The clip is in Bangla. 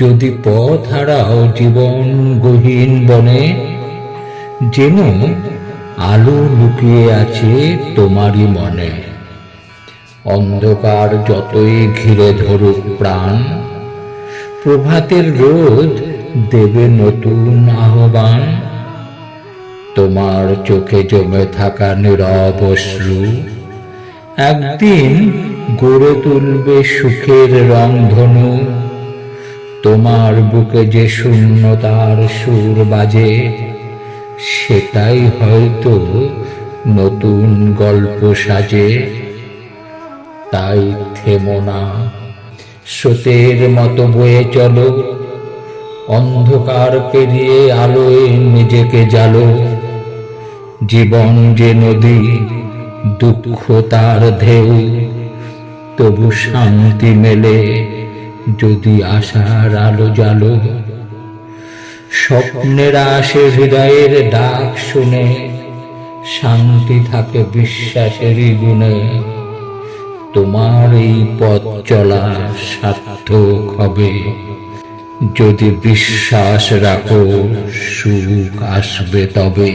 যদি পথ হারাও জীবন গহীন বনে, যেন আলো লুকিয়ে আছে তোমারই মনে। অন্ধকার যতই ঘিরে ধরুক প্রাণ, প্রভাতের রোদ দেবে নতুন আহ্বান। তোমার চোখে জমে থাকা নীরব অশ্রু একদিন গড়ে তুলবে সুখের রংধনু। তোমার বুকে যে শূন্যতার সুর বাজে, সেটাই হয়তো নতুন গল্প সাজে। তাই থেমো না, স্রোতের মতো বয়ে চলো, অন্ধকার পেরিয়ে আলোয় নিজেকে জালো জীবন যে নদী, দুঃখ তার ঢেউ, তবু শান্তি মেলে। যদি আশার আলো জালো স্বপ্নের আসে হৃদয়ের ডাক শুনে শান্তি থাকে বিশ্বাসেরই গুণে, তোমার এই পথ চলা সার্থক হবে। যদি বিশ্বাস রাখো, সুখ আসবে তবে।